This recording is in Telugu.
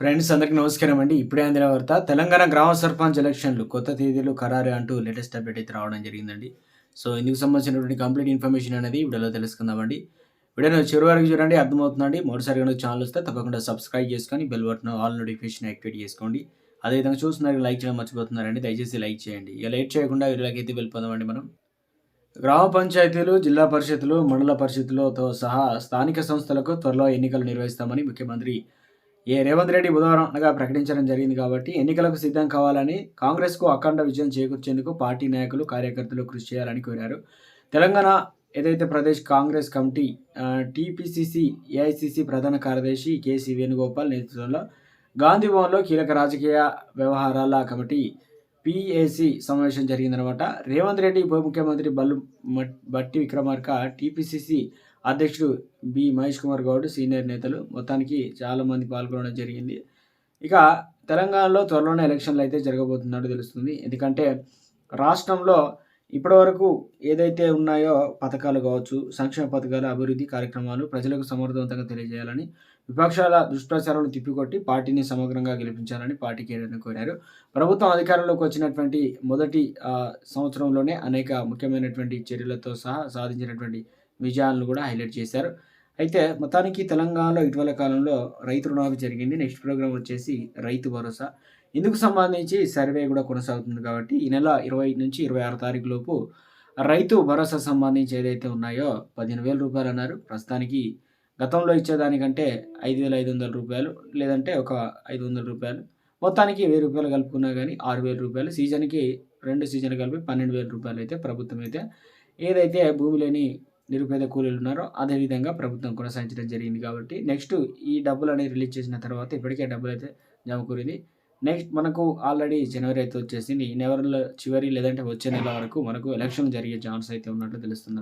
ఫ్రెండ్స్ అందరికీ నమస్కారం అండి. ఇప్పుడే అందిన వార్త తెలంగాణ గ్రామ సర్పంచ్ ఎలక్షన్లు కొత్త తేదీలు ఖరారు అంటూ లేటెస్ట్ అప్డేట్ అయితే రావడం జరిగిందండి. సో ఇందుకు సంబంధించినటువంటి కంప్లీట్ ఇన్ఫర్మేషన్ అనేది వీడియోలో తెలుసుకుందామండి. వీడియోని చివరి వరకు చూడండి అర్థమవుతుందండి. మొదటిసారి కనుక ఛానల్ వస్తే తప్పకుండా సబ్స్క్రైబ్ చేసుకొని bell button all notification activate చేసుకోండి. అదేవిధంగా చూస్తున్నారు లైక్ చేయడం మర్చిపోతున్నారండి. దయచేసి లైక్ చేయండి. ఇక లేట్ చేయకుండా వీడియోకి వెళ్ళిపోదామండి మనం. గ్రామ పంచాయతీలు జిల్లా పరిషత్తులు మండల పరిషత్తులతో సహా స్థానిక సంస్థలకు త్వరలో ఎన్నికలు నిర్వహిస్తామని ముఖ్యమంత్రి ఏ రేవంత్ రెడ్డి ఉదాహరణగా ప్రకటించడం జరిగింది కాబట్టి ఎన్నికలకు సిద్ధం కావాలని కాంగ్రెస్కు అఖండ విజయం చేకూర్చేందుకు పార్టీ నాయకులు కార్యకర్తలు కృషి చేయాలని కోరారు. తెలంగాణ ఏదైతే Pradesh Congress committee TPCC AICC ప్రధాన కార్యదర్శి కేసీ వేణుగోపాల్ నేతృత్వంలో గాంధీ భవన్లో కీలక రాజకీయ వ్యవహారాల కమిటీ పిఏసి సమావేశం జరిగిందనమాట. రేవంత్ రెడ్డి ఉప ముఖ్యమంత్రి బల్లు బట్టి విక్రమార్క టీపీసీసీ అధ్యక్షుడు బి మహేష్ కుమార్ గౌడ్ సీనియర్ నేతలు. మొత్తానికి చాలామంది పాల్గొనడం జరిగింది. ఇక తెలంగాణలో త్వరలోనే ఎలక్షన్లు అయితే జరగబోతున్నట్టు తెలుస్తుంది. ఎందుకంటే రాష్ట్రంలో ఇప్పటివరకు ఏదైతే ఉన్నాయో పథకాలు కావచ్చు సంక్షేమ పథకాలు అభివృద్ధి కార్యక్రమాలు ప్రజలకు సమర్థవంతంగా తెలియజేయాలని విపక్షాల దుష్ప్రచారాలను తిప్పికొట్టి పార్టీని సమగ్రంగా గెలిపించాలని పార్టీ కేడర్ను కోరారు. ప్రభుత్వం అధికారంలోకి వచ్చినటువంటి మొదటి సంవత్సరంలోనే అనేక ముఖ్యమైనటువంటి చర్యలతో సహా సాధించినటువంటి విజయాలను కూడా హైలైట్ చేశారు. అయితే మొత్తానికి తెలంగాణలో ఇటీవల కాలంలో రైతు రుణాలు జరిగింది. నెక్స్ట్ ప్రోగ్రామ్ వచ్చేసి రైతు భరోసా. ఇందుకు సంబంధించి సర్వే కూడా కొనసాగుతుంది కాబట్టి ఈ నెల ఇరవై నుంచి ఇరవై ఆరు తారీఖు లోపు రైతు భరోసా సంబంధించి ఏదైతే ఉన్నాయో పదిహేను వేల రూపాయలు అన్నారు. ప్రస్తుతానికి గతంలో ఇచ్చేదానికంటే ఐదు వేల ఐదు వందల రూపాయలు లేదంటే ఒక ఐదు వందల రూపాయలు. మొత్తానికి వెయ్యి రూపాయలు కలుపుకున్నా కానీ ఆరు వేల రూపాయలు. సీజన్కి రెండు సీజన్లు కలిపి పన్నెండు వేల రూపాయలు అయితే ప్రభుత్వం అయితే ఏదైతే భూమి లేని నిరుపేద కూలీలు ఉన్నారో అదేవిధంగా ప్రభుత్వం కొనసాగించడం జరిగింది కాబట్టి నెక్స్ట్ ఈ డబ్బులు అనేది రిలీజ్ చేసిన తర్వాత ఇప్పటికే డబ్బులు అయితే జమ కూరింది నెక్స్ట్ మనకు ఆల్రెడీ జనవరి అయితే వచ్చేసింది. ఈ నెలలో చివరి లేదంటే వచ్చే నెల వరకు మనకు ఎలక్షన్ జరిగే ఛాన్స్ అయితే ఉన్నట్లు తెలుస్తున్నారు